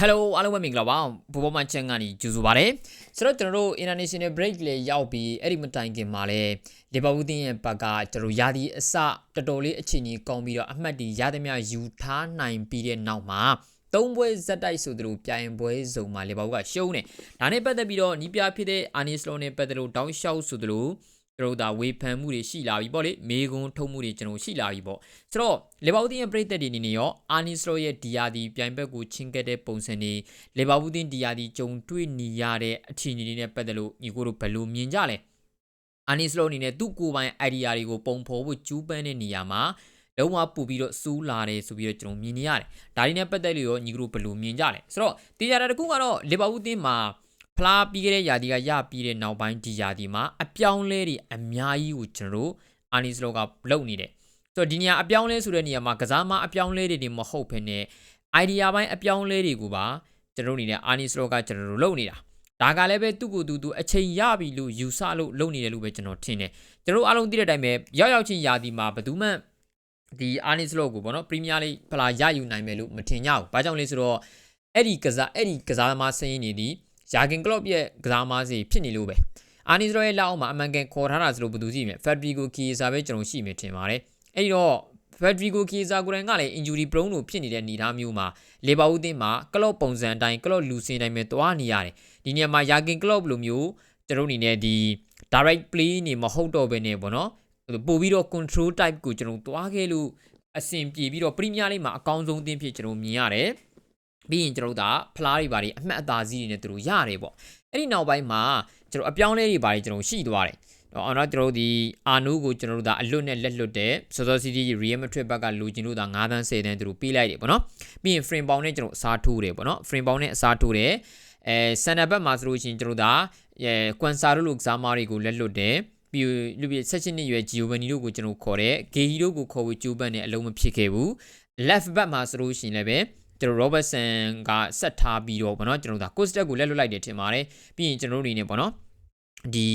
Hello အားလုံးပဲမင်္ဂလာပါဘူဘောမန်ချန်ကနေကြိုဆိုပါရစေဆိုတော့ကျွန်တော်တို့ international break လေးရောက်ပြီးအဲ့ဒီမတိုင်ခင်မှာလဲလီဗာပူးတင်းရဲ့ဘက်ကကျွန်တော်ယာဒီအစတော်တော်လေးအချိန်ကြီးကောင်းပြီးတော့အမှတ်ဒီရသမျှယူထားနိုင်ပြီးတဲ့နောက်မှာသုံးပွဲဇက်တိုက်ဆိုသူတို့ပြိုင်ပွဲစုံမှာလီဗာပူးကရှုံးတယ်ဒါနဲ့ပတ်သက်ပြီးတော့နီးပြဖြစ်တဲ့အာနီစလောနဲ့ပတ်သက်လို့တောင်းလျှောက်ဆိုသူတို့ ကျွန်တော်တို့ဒါဝေဖန်မှုတွေရှိလာပြီပေါ့လေမေကွန်းထုံမှုတွေကျွန်တော်ရှိလာပြီပေါ့ဆိုတော့လေဘာဝူတင်ရဲ့ပြည်သက်တွေအနေနဲ့ရောအာနီစလိုရဲ့ဒီယာဒီပြိုင်ဘက်ကိုချင်းကက်တဲ့ပုံစံတွေလေဘာဝူတင်ဒီယာဒီဂျုံတွေ့နေရတဲ့အခြေအနေတွေနဲ့ပတ်သက်လို့ညီကိုတို့ဘယ်လိုမြင်ကြလဲအာနီစလိုအနေနဲ့သူ့ကိုယ်ပိုင် idea တွေကိုပုံဖော်ဖို့ကျူးပန်းတဲ့နေရာမှာလုံးဝပူပြီးတော့စူးလာတယ်ဆိုပြီးတော့ကျွန်တော်မြင်နေရတယ်ဒါတွေနဲ့ပတ်သက်လို့ရောညီကတို့ဘယ်လိုမြင်ကြလဲဆိုတော့တရားတာတစ်ခုကတော့လေဘာဝူတင်မှာ ဖလားပြီးခဲ့တဲ့ယာဒီကရပြီးတဲ့နောက်ပိုင်းဒီယာဒီမှာအပြောင်းလဲတွေအများကြီးကိုကျွန်တော်တို့အာနီစလိုကလုပ်နေတယ်ဆိုတော့ဒီနေရာအပြောင်းလဲဆိုတဲ့နေရာမှာကစားမအပြောင်းလဲတွေတွေမဟုတ်ဘဲနဲ့ idea ပိုင်းအပြောင်းလဲတွေကိုပါကျွန်တော်တို့အနေနဲ့အာနီစလိုကကျွန်တော်တို့လုပ်နေတာဒါကလည်းပဲသူ့ကိုယ်သူသူအချိန်ရပြီလို့ယူဆလို့လုပ်နေတယ်လို့ပဲကျွန်တော်ထင်တယ်ကျွန်တော်တို့အားလုံးသိတဲ့အတိုင်းပဲရောက်ရောက်ချင်းယာဒီမှာဘယ်သူမှဒီအာနီစလိုကိုပေါ့နော်ပရီးမီးယားလိဖလာရယူနိုင်မယ်လို့မထင်ကြဘူး။ဘာကြောင့်လဲဆိုတော့အဲ့ဒီကစားအဲ့ဒီကစားသမားစင်းနေသည် ယာဂင်ကလော့ရဲ့ကစားသမားစီဖြစ်နေလို့ပဲ။အာနီစလိုရဲ့လက်အောက်မှာအမှန်ကန်ခေါ်ထားတာဆိုလို့ဘယ်သူရှိမလဲ။ဖက်ဒရီဂိုကီစာပဲကျွန်တော်ရှိမယ်ထင်ပါတယ်။အဲ့ဒီတော့ Federico Chiesa ကိုယ်တိုင်ကလည်း injury prone လို့ဖြစ်နေတဲ့အနေအထားမျိုးမှာလေဘာဦးတင်းမှာကလော့ပုံစံအတိုင်းကလော့လူစင်တိုင်းပဲတွားနေရတယ်ဒီနေရာမှာ Jurgen Klopp လိုမျိုးကျွန်တော်အနေနဲ့ဒီ direct play နေမဟုတ်တော့ဘဲနဲ့ပေါ့နော်ပို့ပြီးတော့ control type ကိုကျွန်တော်တွားခဲ့လို့အဆင်ပြေပြီးတော့ Premier League မှာအကောင်းဆုံးအသင်းဖြစ်ကျွန်တော်မြင်ရတယ် ပြီးရင်ကျွန်တော်တို့ကဖလားတွေဘာတွေအမှတ်အသားစီးတွေနဲ့သူတို့ရတယ်ပေါ့အဲ့ဒီနောက်ပိုင်းမှာကျွန်တော်အပြောင်းလဲတွေဘာတွေကျွန်တော်ရှိသွားတယ်အော်နော်ကျွန်တော်တို့ဒီအာနူးကိုကျွန်တော်တို့ဒါအလွတ်နဲ့လက်လွတ်တဲ့စောစောစီးစီး Real Madrid ဘက်ကလူချင်းတို့ဒါ9တန်း10တန်းသူတို့ပေးလိုက်တယ်ပေါ့နော်ပြီးရင် frame ပေါင်းနဲ့ကျွန်တော်အစားထိုးတယ်ပေါ့နော် frame ပေါင်းနဲ့အစားထိုးတယ်အဲဆန်နာဘက်မှာဆိုလို့ရှိရင်ကျွန်တော်တို့ဒါအဲကွန်ဆာတို့လိုကစားမားတွေကိုလက်လွတ်တယ်ပြီးလူပြဆက်ချင်းနှစ်ရွယ်ဂျီယိုဗန်နီတို့ကိုကျွန်တော်ခေါ်တယ်ဂေဟီတို့ကိုခေါ်ပြီးကျိုးပတ်နဲ့အလုံးမဖြစ်ခဲ့ဘူး left back မှာဆိုလို့ရှိရင်လည်းပဲ ကျွန်တော် Robertson ကဆက်ထားပြီးတော့ဗောနော်ကျွန်တော်ဒါ Costa ကိုလက်လွတ်လိုက်တယ်ထင်ပါတယ်ပြီးရင်ကျွန်တော်တို့အနေနဲ့ဗောနော်ဒီ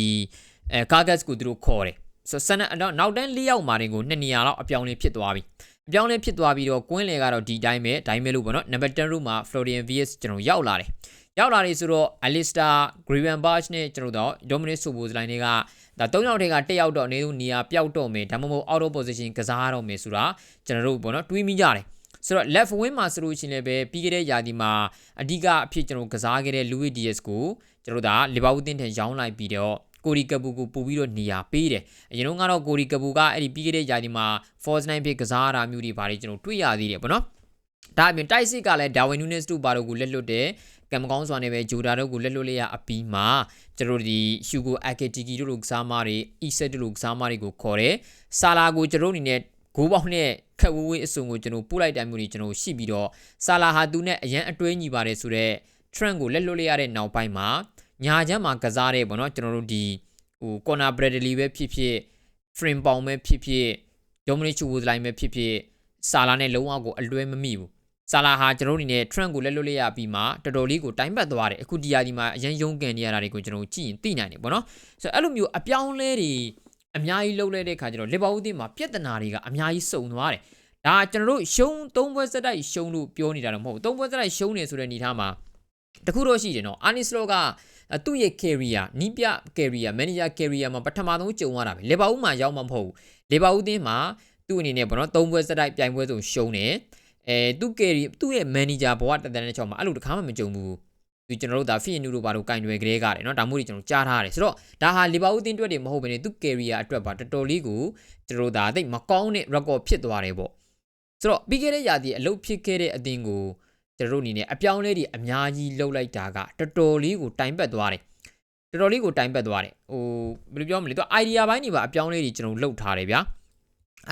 အဲ Cargas ကိုသူတို့ခေါ်တယ်ဆိုဆန်နောက်နောက်တန်း၄ယောက်မာတင်ကိုနှစ်နေရာလောက်အပြောင်းလဲဖြစ်သွားပြီအပြောင်းလဲဖြစ်သွားပြီးတော့ကွင်းလေကတော့ဒီတိုင်းပဲဒိုင်းမဲလို့ပေါ့နော်နံပါတ်10ရူမှာ Florian Vies ကျွန်တော်ရောက်လာတယ်ရောက်လာတယ်ဆိုတော့ Alistair Gravenberch နဲ့ကျွန်တော်တို့ Dominic Soboslai တွေကဒါ၃ယောက်ထဲကတစ်ယောက်တော့အနေနဲ့နေရာပျောက်တော့မယ်ဒါမှမဟုတ် out of position ကစားရတော့မယ်ဆိုတာကျွန်တော်တို့ပေါ့နော်တွေးမိကြတယ် ဆိုတော့ left wing မှာဆိုလို့ရှိရင်လည်းပဲပြီးခဲ့တဲ့ယာဒီမှာအဓိကအဖြစ်ကျွန်တော်ကစားခဲ့တဲ့ Louis Diaz ကိုကျွန်တော်တို့ဒါလီဗာပူးတင်းထန်ရောင်းလိုက်ပြီးတော့ကိုရီကပူကိုပို့ပြီးတော့နေရာပေးတယ်အရင်ကတော့ကိုရီကပူကအဲ့ဒီပြီးခဲ့တဲ့ယာဒီမှာ Force 9ဖြစ်ကစားရတာမျိုးတွေပါတယ်ကျွန်တော်တွေ့ရသေးတယ်ပေါ့နော်ဒါအပြင်တိုက်စစ်ကလည်း Darwin Nunes တို့ဘာတို့ကိုလက်လွတ်တယ်ကံမကောင်းစွာနဲ့ပဲဂျိုဒါတို့ကိုလက်လွတ်လေးရအပီးမှာကျွန်တော်ဒီရှူကိုအကက်တီကီတို့လိုကစားမတွေအီဆက်တို့လိုကစားမတွေကိုခေါ်တယ်ဆာလာကိုကျွန်တော်အနေနဲ့ ဂိုးပေါက်နဲ့ခက်ဝေးဝေးအစုံကိုကျွန်တော်ပို့လိုက်တိုင်းမျိုးတွေကျွန်တော်ရှိပြီးတော့ဆာလာဟာသူနဲ့အရန်အတွဲညီပါတယ်ဆိုတော့ trend ကိုလက်လွတ်လေးရတဲ့နောက်ပိုင်းမှာညာချမ်းမှာကစားတဲ့ပေါ့နော်ကျွန်တော်တို့ဒီဟို corner bradley ပဲဖြစ်ဖြစ် frame ပေါင်ပဲဖြစ်ဖြစ် dominic chuwoodline ပဲဖြစ်ဖြစ်ဆာလာနဲ့လုံးဝကိုအလွဲမမိဘူးဆာလာဟာကျွန်တော်တို့အနေနဲ့ trend ကိုလက်လွတ်လေးရပြီးမှတော်တော်လေးကိုတိုင်းပတ်သွားတယ်အခုဒီယာဒီမှာအရင်ရုံးကန်နေရတာတွေကိုကျွန်တော်ကြည့်ရင်သိနိုင်တယ်ပေါ့နော်ဆိုတော့အဲ့လိုမျိုးအပြောင်းလဲတွေ အများကြီးလှုပ်လဲတဲ့ခါကျတော့လီဗာပူးတင်းမှာပြဿနာတွေကအများကြီးစုံသွားတယ်ဒါကျွန်တော်တို့ရှုံး၃ပွဲစက်တိုက်ရှုံးလို့ပြောနေတာတော့မဟုတ်ဘူး၃ပွဲစက်တိုက်ရှုံးနေဆိုတဲ့အနေထားမှာတခုတော့ရှိတယ်နော်အာနီစလောကသူ့ရဲ့ career နီးပြ career manager career မှာပထမဆုံးကြုံရတာပဲလေဘာဦးမှာရောက်မှာမဟုတ်ဘူးလေဘာဦးတင်းမှာသူ့အနေနဲ့ပေါ့နော်သုံးပွဲစက်တိုက်ပြိုင်ပွဲဆုံးရှုံးတယ်အဲသူ့ career သူ့ရဲ့ manager ဘဝတတန်းတဲ့ချောင်းမှာအဲ့လိုတစ်ခါမှမကြုံဘူး ဒီကျွန်တော်တို့ဒါ fit new တို့ဘာလို့ကင်တွေကလေးကတယ်เนาะဒါမှမဟုတ်ကျွန်တော်ကြားထားတယ်ဆိုတော့ဒါဟာလီဗာပူးတင်းတွက်တွေမဟုတ်ဘဲねသူ့ career အတွက်ပါတော်တော်လေးကိုကျွန်တော်တို့ဒါသိမကောင်းတဲ့ record ဖြစ်သွားတယ်ပေါ့ဆိုတော့ပြီးခဲ့တဲ့ရာသီအလုပ်ဖြစ်ခဲ့တဲ့အတင်းကိုကျွန်တော်တို့အနေနဲ့အပြောင်းလဲတွေအများကြီးလှုပ်လိုက်တာကတော်တော်လေးကိုတိုင်ပတ်သွားတယ်တော်တော်လေးကိုတိုင်ပတ်သွားတယ်ဟိုဘယ်လိုပြောမလဲသူ idea ဘိုင်းတွေပါအပြောင်းလဲတွေကျွန်တော်လှုပ်ထားတယ်ဗျာ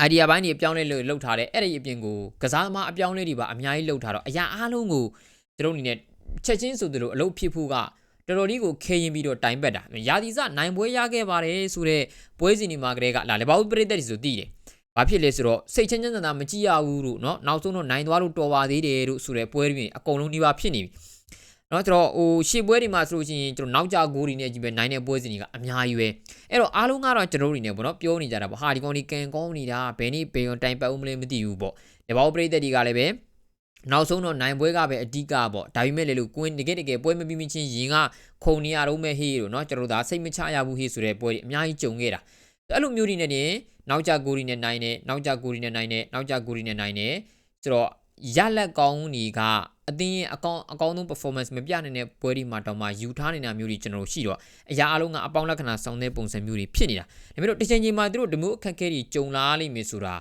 idea ဘိုင်းတွေအပြောင်းလဲလို့လှုပ်ထားတယ်အဲ့ဒီအပြင်ကိုကစားသမားအပြောင်းလဲတွေပါအများကြီးလှုပ်ထားတော့အရာအားလုံးကိုကျွန်တော်အနေနဲ့ ချက်ချင်းဆိုသလိုအလုပ်ဖြစ်ဖို့ကတော်တော်လေးကိုခဲရင်ပြီးတော့တိုင်ပတ်တာရာသီစနိုင်ပွဲရခဲ့ပါတယ်ဆိုတော့ပွဲစဉ်ဒီမှာကလေးကလာလေဘောက်ပရိသတ်တွေဆိုတည်တယ်ဘာဖြစ်လဲဆိုတော့စိတ်ချင်းချမ်းသာမကြည့်ရဘူးလို့เนาะနောက်ဆုံးတော့နိုင်သွားလို့တော်ပါသေးတယ်လို့ဆိုတဲ့ပွဲတွေအကုန်လုံးဒီပါဖြစ်နေပြီเนาะကျွန်တော်ဟိုရှေ့ပွဲတွေမှာဆိုလို့ရှိရင်ကျွန်တော်နောက်ကြဂိုးတွေနဲ့ကြီးပဲနိုင်တဲ့ပွဲစဉ်တွေကအများကြီးပဲအဲ့တော့အားလုံးကတော့ကျွန်တော်တို့တွေနဲ့ပေါ့เนาะပြောနေကြတာပေါ့ဟာဒီကောင်ဒီကန်ကောင်းနေတာဘယ်နည်းဘယ်ကောင်တိုင်ပတ်ဦးမလဲမသိဘူးပေါ့လေဘောက်ပရိသတ်တွေကလည်းပဲ နောက်ဆုံးတော့နိုင်ပွဲကပဲအဓိကပေါ့ဒါပေမဲ့လေလို့ကွင်းတကယ်တကယ်ပွဲမပြီးမချင်းရင်ကခုံနေရတော့မဲ့ဟေးလို့เนาะကျွန်တော်တို့ဒါစိတ်မချရဘူးဟေးဆိုတဲ့ပွဲတွေအများကြီးကြုံခဲ့တာအဲ့လိုမျိုးတွေနဲ့တင်နောက်ကြကိုရီနဲ့နိုင်နေနောက်ကြကိုရီနဲ့နိုင်နေနောက်ကြကိုရီနဲ့နိုင်နေဆိုတော့ရလက်ကောင်းကြီးကအတင်းရဲ့အကောင်းအကောင်းဆုံး performance မပြနိုင်တဲ့ပွဲဒီမှာတောင်မှယူထားနေတာမျိုးတွေကျွန်တော်တို့ရှိတော့အရာအလုံးကအပေါင်းလက္ခဏာဆောင်တဲ့ပုံစံမျိုးတွေဖြစ်နေတာဒါပေမဲ့တော့တစ်ချိန်ချိန်မှာသူတို့ဒီမျိုးအခက်အခဲတွေကြုံလာလိမ့်မယ်ဆိုတာ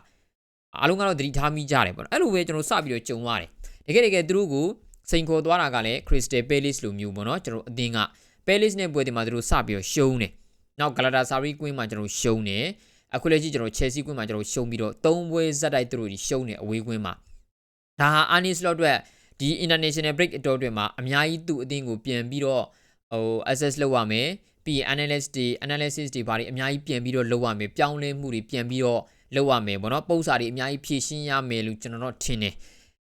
အလုံးကတော့သတိထားမိကြတယ်ပေါ့နော်အဲ့လိုပဲကျွန်တော်စပြီးတော့ကြုံရတယ်တကယ်တကယ်သူတို့ကိုစိန်ခေါ်သွားတာကလည်း Crystal Palace လိုမျိုးပေါ့နော်ကျွန်တော်အတင်းက Palace နဲ့ပွဲဒီမှာသူတို့စပြီးတော့ရှုံးတယ်နောက် Galatasaray Queen မှာကျွန်တော်ရှုံးတယ်အခုလည်းကြည့်ကျွန်တော် Chelsea Queen မှာကျွန်တော်ရှုံးပြီးတော့၃ပွဲဇက်တိုက်သူတို့ရှုံးတယ်အဝေးကွင်းမှာဒါဟာ Arne Slot အတွက်ဒီ international break အတော်အတွင်းမှာအများကြီးသူ့အသင်းကိုပြန်ပြီးတော့ဟို access လုပ်ရမယ်ပြီးရင် analyst တွေ analysis တွေဘာတွေအများကြီးပြန်ပြီးတော့လုပ်ရမယ်ပြောင်းလဲမှုတွေပြန်ပြီးတော့ လုပ်ရမယ်ပေါ့နော်ပုံစာတွေအများကြီးဖြည့်ရှင်းရမယ်လို့ကျွန်တော်တို့ထင်တယ်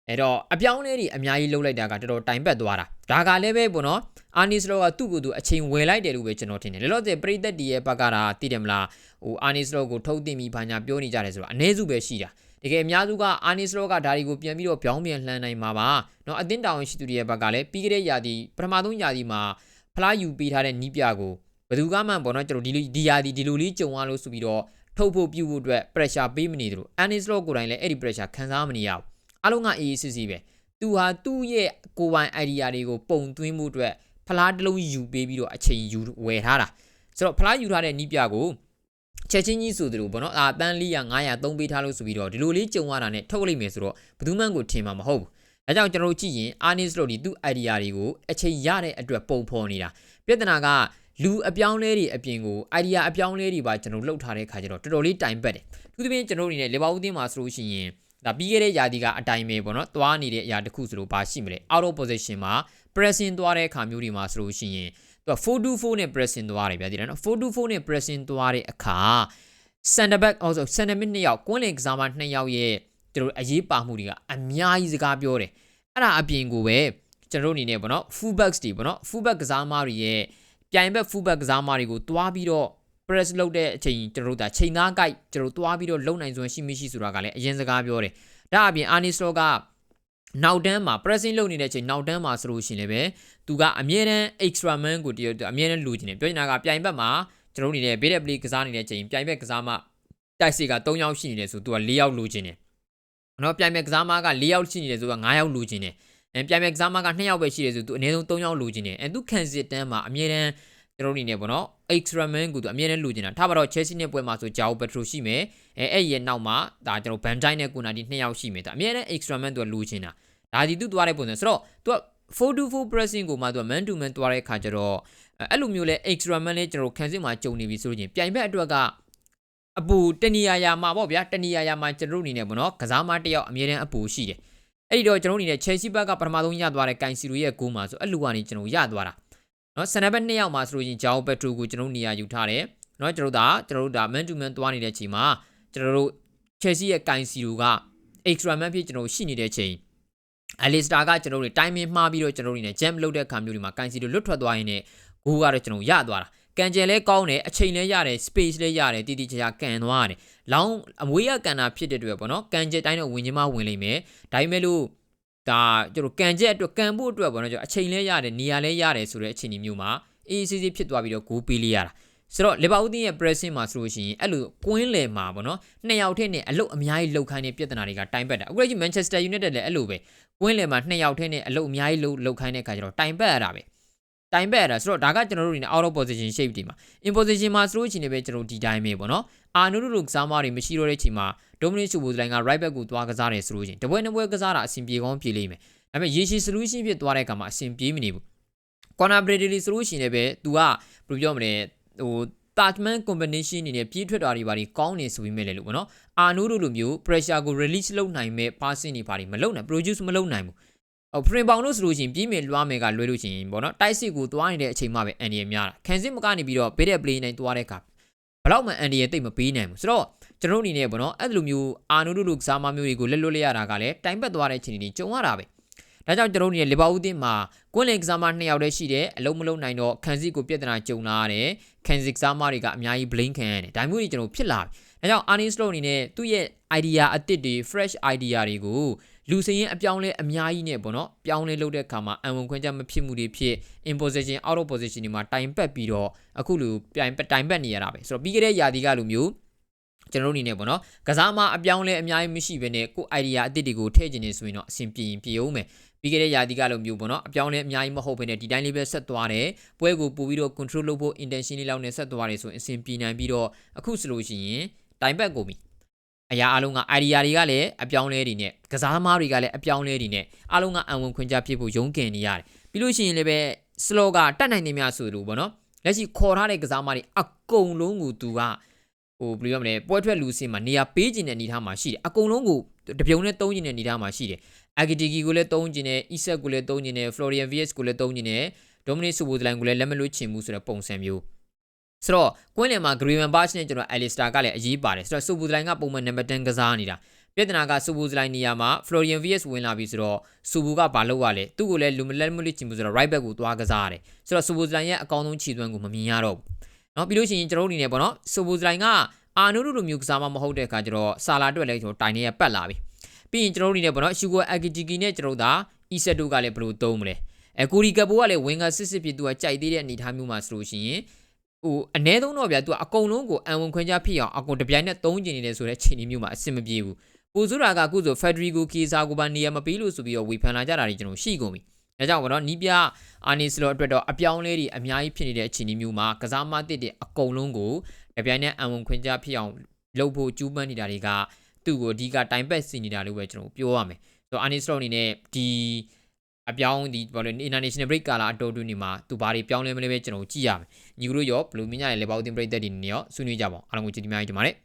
အဲ့တော့အပြောင်းလဲတွေအများကြီးလုပ်လိုက်တာကတော်တော်တိုင်ပတ်သွားတာဒါကလည်းပဲပေါ့နော်အာနီစလောကသူ့ကိုယ်သူအချိန်ဝယ်လိုက်တယ်လို့ပဲကျွန်တော်ထင်တယ်လောလောဆယ်ပရိသတ်တီရဲ့ဘက်ကတာသိတယ်မလားဟိုအာနီစလောကိုထုတ်တင်ပြီးဘာညာပြောနေကြတယ်ဆိုတော့အ ਨੇ စုပဲရှိတာတကယ်အများစုကအာနီစလောကဒါတွေကိုပြန်ပြီးတော့ပြောင်းပြန်လှန်နိုင်မှာပါเนาะအတင်းတောင်ရှိသူတွေရဲ့ဘက်ကလည်းပြီးကြတဲ့ယာဒီပထမဆုံးယာဒီမှာဖလားယူပေးထားတဲ့နီးပြကိုဘယ်သူကမှပေါ့နော်ကျွန်တော်ဒီလိုဒီယာဒီဒီလိုလေးကြုံရလို့ဆိုပြီးတော့ ထုတ်ဖို့ပြုဖို့အတွက် pressure ပေးမနေသလို Anislo ကိုယ်တိုင်လည်းအဲ့ဒီ pressure ခံစားမနေရဘူးအလုံးကအေးအေးစစ်စစ်ပဲသူဟာသူ့ရဲ့ကိုယ်ပိုင် idea တွေကိုပုံသွင်းမှုအတွက်ဖလားတစ်လုံးယူပေးပြီးတော့အချိန်ယူဝယ်ထားတာဆိုတော့ဖလားယူထားတဲ့နီးပြကိုချက်ချင်းကြီးဆိုသလိုပေါ့နော်အာတန်း400 500သုံးပေးထားလို့ဆိုပြီးတော့ဒီလိုလေးကြုံရတာနဲ့ထုတ်လိုက်မယ်ဆိုတော့ဘယ်သူမှကိုထင်မှာမဟုတ်ဘူး။ဒါကြောင့်ကျွန်တော်တို့ကြည့်ရင် Arnis လို့ဒီသူ့ idea တွေကိုအချိန်ရတဲ့အတွက်ပုံဖော်နေတာ။ပြဿနာက လူအပြောင်းလဲတွေအပြင်ကို idea အပြောင်းလဲတွေပါကျွန်တော်လှုပ်ထားတဲ့ခါကျတော့တော်တော်လေးတိုင်ပတ်တယ်။သူသဖြင့်ကျွန်တော်တို့အနေနဲ့လေဘာဦးသင်းမှာဆိုလို့ရှိရင်ဒါပြီးခဲ့တဲ့ယာတီကအတိုင်းပဲပေါ့နော်။သွားနေတဲ့အရာတစ်ခုဆိုလို့ဘာရှိမလဲ။ out of position မှာ pressing သွားတဲ့အခါမျိုးတွေမှာဆိုလို့ရှိရင်သူက424နဲ့ pressing သွားတယ်ဗျာဒီနော်424နဲ့ pressing သွားတဲ့အခါ center back also center mid နှစ်ယောက်ကွင်းလင်ကစားမနှစ်ယောက်ရဲ့တို့အရေးပါမှုတွေကအများကြီးစကားပြောတယ်အဲ့ဒါအပြင်ကိုပဲကျွန်တော်တို့အနေနဲ့ပေါ့နော် full backs တွေပေါ့နော် full back ကစားမတွေရဲ့ ပြိုင်ဘက် full back ကစားမတွေကိုတွားပြီးတော့ press လုပ်တဲ့အချိန်ကျွန်တော်တို့ဒါချိန်သားကိုက်ကျွန်တော်တို့တွားပြီးတော့လုံနိုင်စွမ်းရှိမရှိဆိုတာကလည်းအရင်စကားပြောတယ်ဒါအပြင် Arne Slot ကနောက်တန်းမှာ pressing လုပ်နေတဲ့အချိန်နောက်တန်းမှာဆိုလို့ရှိရင်လည်းပဲသူကအမြဲတမ်း extra man ကိုတရအမြဲတမ်းလိုချင်တယ်ပြောချင်တာကပြိုင်ဘက်မှာကျွန်တော်တို့အနေနဲ့ဘေးတဲ့ play ကစားနေတဲ့အချိန်ပြိုင်ဘက်ကစားမှတိုက်စီက3ယောက်ရှိနေတယ်ဆိုသူက4ယောက်လိုချင်တယ်နော်ပြိုင်ဘက်ကစားမက4ယောက်ရှိနေတယ်ဆိုတော့5ယောက်လိုချင်တယ် အဲပြိုင်ဘက်ကစားမက2ယောက်ပဲရှိတယ်ဆိုသူအနည်းဆုံး3ယောက်လိုချင်တယ်အဲသူခံစစ်တန်းမှာအမြဲတမ်းကျွန်တော်တို့အနေနဲ့ပေါ့နော် extra man ကိုသူအမြဲတမ်းလိုချင်တာထားပါတော့ Chelsea နဲ့ပွဲမှာဆိုဂျာအိုပက်ထရိုရှိမယ်အဲအဲ့ရဲ့နောက်မှာဒါကျွန်တော် Van Dijk နဲ့ Konate 2ယောက်ရှိမယ်သူအမြဲတမ်း extra man သူကလိုချင်တာဒါဒီသူသွားတဲ့ပုံစံဆိုတော့သူက4-4 pressing ကိုမှသူက man to man သွားတဲ့အခါကျတော့အဲ့လိုမျိုးလဲ extra man လဲကျွန်တော်ခံစစ်မှာကြုံနေပြီဆိုလို့ချင်းပြိုင်ဘက်အတွက်ကအပူတဏီယာယာမှာပေါ့ဗျာတဏီယာယာမှာကျွန်တော်တို့အနေနဲ့ပေါ့နော်ကစားမတစ်ယောက်အမြဲတမ်းအပူရှိတယ် အဲ့ဒီတော့ကျွန်တော်တို့အနေနဲ့ Chelsea ဘက်ကပထမဆုံးရသွားတဲ့ Kain Siro ရဲ့ဂိုးမှာဆိုအဲ့လူကနေကျွန်တော်ရသွားတာနော်ဆန်နဘက်နှစ်ယောက်မှာဆိုလို့ချင်း Jao Petro ကိုကျွန်တော်နေရာယူထားတယ်နော်ကျွန်တော်တို့ဒါကျွန်တော်တို့ဒါ man to man သွားနေတဲ့အချိန်မှာကျွန်တော်တို့ Chelsea ရဲ့ Kain Siro က extra man ဖြစ်ကျွန်တော်ရှိနေတဲ့အချိန်အလီစတာကကျွန်တော်တို့တိုင်မင်မှားပြီးတော့ကျွန်တော်တို့နေ jam လုပ်တဲ့အခါမျိုးတွေမှာ Kain Siro လွတ်ထွက်သွားရင်းနဲ့ဂိုးကတော့ကျွန်တော်ရသွားတာ ကန်ကျယ်လဲကောင်းတယ်အချိန်လဲရတယ် space လဲရတယ်တီတီချာချာကန်သွားရတယ်လောင်းအမွေးရကန်တာဖြစ်တဲ့အတွက်ပေါ့နော်ကန်ကျယ်တိုင်းတော့ဝင်ချင်းမဝင်လိမ့်မယ်ဒါပေမဲ့လို့ဒါကျွန်တော်ကန်ကျက်အတွက်ကန်ဖို့အတွက်ပေါ့နော်ကျွန်တော်အချိန်လဲရတယ်နေရာလဲရတယ်ဆိုတဲ့အချိန်ဒီမျိုးမှာအေးအေးဆေးဆေးဖြစ်သွားပြီးတော့ဂိုးပေးလိုက်ရတာဆိုတော့လီဗာပူးတင်းရဲ့ pressing မှာဆိုလို့ရှိရင်အဲ့လိုကွင်းလယ်မှာပေါ့နော်နှစ်ယောက်ထဲနဲ့အလုတ်အများကြီးလှုပ်ခိုင်းတဲ့ပြဿနာတွေကတိုင်ပတ်တာအခုလည်း Manchester United လည်းအဲ့လိုပဲကွင်းလယ်မှာနှစ်ယောက်ထဲနဲ့အလုတ်အများကြီးလှုပ်လှုပ်ခိုင်းတဲ့ခါကျတော့တိုင်ပတ်ရတာပဲ တိုင်ပက်ရတာဆိုတော့ဒါကကျွန်တော်တို့အနေနဲ့ out of position shape ဒီမှာ in position မှာဆိုလို့ရှိရင်ပဲကျွန်တော်ဒီတိုင်းပဲပေါ့နော်အာနုတို့ကစားမတွေမရှိတော့တဲ့ချိန်မှာ Dominic Szoboszlai က right back ကိုသွားကစားတယ်ဆိုလို့ရှိရင်တပွဲနှစ်ပွဲကစားတာအဆင်ပြေကောင်းပြေလိမ့်မယ်ဒါပေမဲ့ရေရှည် solution ဖြစ်သွားတဲ့အခါမှာအဆင်ပြေမနေဘူး corner bradley ဆိုလို့ရှိရင်လည်းပဲ तू ကဘယ်လိုပြောမလဲဟို Tatman combination အနေနဲ့ပြေးထွက်တာတွေပါဒီကောင်းနေဆိုပြီးမဲ့လေလို့ပေါ့နော်အာနိုးတို့လိုမျိုး pressure ကို release လုပ်နိုင်မဲ့ passing တွေပါဒီမလုပ်နိုင် produce မလုပ်နိုင်ဘူးဟို ဖရင်ပေါင်လို့ဆိုလို့ရှိရင်ပြေးမယ်လွှားမယ်ကလွဲလို့ရှိရင်ပေါ့နော်တိုက်စစ်ကိုသွားနေတဲ့အချိန်မှပဲအန်ဒီရများတာခံစစ်မကနေပြီးတော့ဘေးတဲ့ play နိုင်သွားတဲ့အခါဘလောက်မှအန်ဒီရတိတ်မပေးနိုင်ဘူးဆိုတော့ကျွန်တော်တို့အနေနဲ့ပေါ့နော်အဲ့လိုမျိုးအာနိုတို့လိုကစားမမျိုးတွေကိုလက်လွတ်လိုက်ရတာကလည်းတိုင်ပတ်သွားတဲ့အချိန်တွေကြုံရတာပဲဒါကြောင့်ကျွန်တော်တို့နေလီဗာပူးတင်းမှာကွင်းလင်ကစားမနှစ်ယောက်တည်းရှိတယ်အလုံးမလုံးနိုင်တော့ခန်းစီကိုပြဿနာကြုံလာရတယ်ခန်းစီကစားမတွေကအများကြီး blame ခံရတယ်ဒါမျိုးတွေကျွန်တော်ဖြစ်လာပြီဒါကြောင့် Arne Slot အနေနဲ့သူ့ရဲ့ idea အသစ်တွေ fresh idea တွေကို လူစရင်အပြောင်းလဲအများကြီးနဲ့ပေါ့နော်ပြောင်းလဲလုပ်တဲ့အခါမှာအံဝင်ခွင့်ချက်မဖြစ်မှုတွေဖြစ် in position out of position တွေမှာတိုင်ပတ်ပြီးတော့အခုလူပြိုင်တိုင်ပတ်နေရတာပဲဆိုတော့ပြီးခဲ့တဲ့ယာတီကလူမျိုးကျွန်တော်တို့အနေနဲ့ပေါ့နော်ကစားမအပြောင်းလဲအများကြီးမရှိဘဲနဲ့ကိုယ် idea အသစ်တွေကိုထည့်ခြင်းနေဆိုရင်တော့အဆင်ပြေရင်ပြေအောင်မယ်ပြီးခဲ့တဲ့ယာတီကလိုမျိုးပေါ့နော်အပြောင်းလဲအများကြီးမဟုတ်ဘဲနဲ့ဒီတိုင်းလေးပဲဆက်သွားတယ်ပွဲကိုပို့ပြီးတော့ control လုပ်ဖို့ intention လေးလောက်နဲ့ဆက်သွားတယ်ဆိုရင်အဆင်ပြေနိုင်ပြီးတော့အခုဆိုလို့ရှိရင်တိုင်ပတ်ကုန်ပြီ အရာအလုံးက idea တွေကလည်းအပြောင်းလဲတွေနဲ့ကစားသမားတွေကလည်းအပြောင်းလဲတွေနဲ့အလုံးကအံဝင်ခွင့်ကြဖြစ်ဖို့ရုန်းကန်နေရတယ်ပြီးလို့ရှိရင်လည်းပဲ slow ကတတ်နိုင်နေမြဆိုလို့ပေါ့နော်လက်ရှိခေါ်ထားတဲ့ကစားသမားတွေအကုန်လုံးကိုသူကဟိုဘယ်လိုရမလဲပွဲထွက်လူစင်မှာနေရာပေးခြင်းတဲ့အနေအထားမှာရှိတယ်အကုန်လုံးကိုတပြုံနဲ့သုံးခြင်းတဲ့အနေအထားမှာရှိတယ်အဂီတီဂီကိုလည်းသုံးခြင်းနဲ့ Isak ကိုလည်းသုံးခြင်းနဲ့ Florian Vies ကိုလည်းသုံးခြင်းနဲ့ Dominic Soboslai ကိုလည်းလက်မလွတ်ချင်ဘူးဆိုတဲ့ပုံစံမျိုး ဆိုတော့ကွင်းလင်မှာ Greenman Bash နဲ့ကျွန်တော် Alistair ကလည်းအရေးပါတယ်ဆိုတော့ Soboslai ကပုံမှန်နံပါတ်10ကစားနေတာ ပြဿနာကစူဘူဇလိုင်းနေရာမှာ Florian Vies ဝင်လာပြီဆိုတော့စူဘူကဘာလုပ်ရလဲသူ့ကိုလည်းလူမလက်မလွတ်ချင်ဘူးဆိုတော့ right back ကိုသွားကစားရတယ်ဆိုတော့စူဘူဇလိုင်းရဲ့အကောင်းဆုံးခြေသွမ်းကိုမမြင်ရတော့ဘူးเนาะပြီးလို့ရှိရင်ကျွန်တော်တို့အနေနဲ့ပေါ့နော်စူဘူဇလိုင်းကအာနိုလိုမျိုးကစားမမဟုတ်တဲ့အခါကျတော့ဆာလာအတွက်လည်းကျွန်တော်တိုင်နေရပတ်လာပြီပြီးရင်ကျွန်တော်တို့အနေနဲ့ပေါ့နော်ရှူဂိုအဂီဂျီကီနဲ့ကျွန်တော်တို့ဒါအီဆက်တိုကလည်းဘယ်လိုသုံးမလဲအဲကိုရီကပိုကလည်းဝင်ကစစ်စစ်ဖြစ်သူကကြိုက်သေးတဲ့အနေအထားမျိုးမှာဆိုလို့ရှိရင် ဟိုအ ਨੇ ဆုံးတော့ဗျာ तू အကုန်လုံးကိုအံဝင်ခွင့်ကြဖြစ်အောင်အကုန်တပြိုင်နက်သုံးကျင်နေတယ်ဆိုတဲ့ချိန်မျိုးမှာအဆင်မပြေဘူးပူဇူရာကအခုဆို Federico Chiesa ကိုပါနေရာမပေးလို့ဆိုပြီးတော့ဝေဖန်လာကြတာတွေကျွန်တော်ရှိကုန်ပြီ။ဒါကြောင့်ဘောနော်နီးပြအာနီစလိုအတွက်တော့အပြောင်းလဲတွေအများကြီးဖြစ်နေတဲ့အခြေအနေမျိုးမှာကစားမတစ်တဲ့အကုန်လုံးကိုတပြိုင်နက်အံဝင်ခွင့်ကြဖြစ်အောင်လုပ်ဖို့ကြိုးပမ်းနေတာတွေကသူ့ကိုအဓိကတိုင်ပတ်စီနေတာလို့ပဲကျွန်တော်ပြောရမယ်။ဆိုတော့အာနီစလိုအနေနဲ့ဒီ အပြောင်းဒီဘာလို့ international break ကာလာအတော်တူနေမှာသူဘာတွေပြောင်းလဲမလဲပဲကျွန်တော်ကြည့်ရမယ်။ညီတို့ရောဘလူးမင်းညာရဲ့လေပေါင်းတင်ပရိသတ်တွေနေရောဆွေးနွေးကြပါအောင်အားလုံးကိုကျေးဇူးများကြီးတင်ပါတယ်။